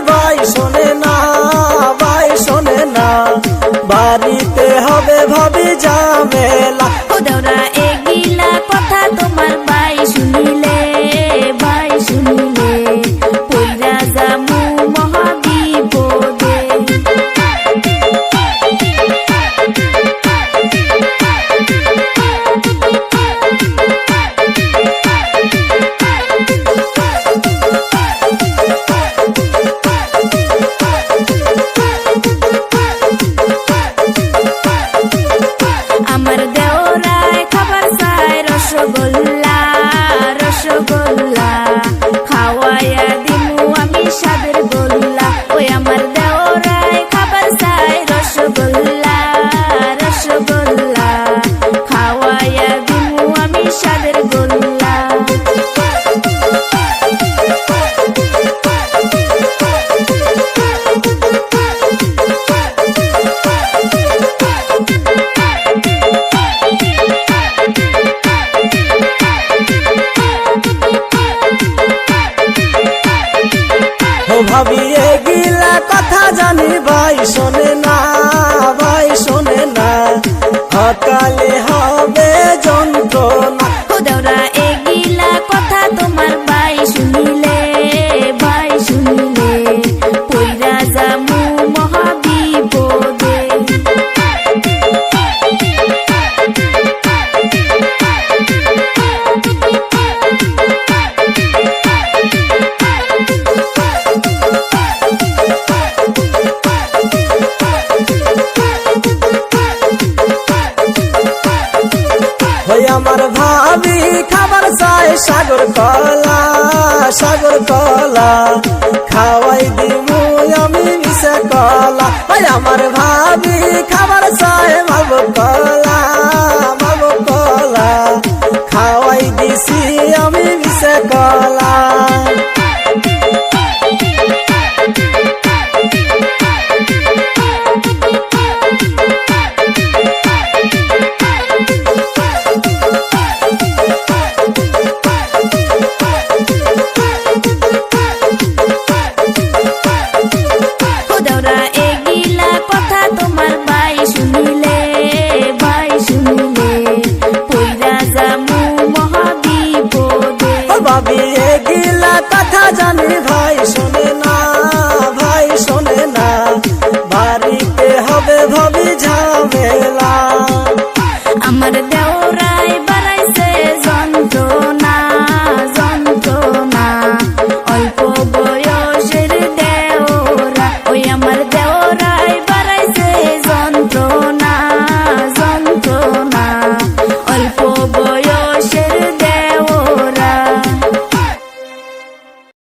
ভাই শোনে না ভাই শোনে না। বাড়িতে হবে ভাবি ঝামেলা। yeah. ও ভাবি এগিলা কথা জানি ভাই শোনে না ভাই শোনে না। সকালে ভাবি খাবার চাই সাগর কলা সাগর কলা। খাওয়াই দিমু আমি মিশে কলা। ওই আমার ভাবি, খাবার চাই মালব কলা মালব কলা। খাওয়াই দিছি আমি মিশে কলা। ये गिला कथा जानी भा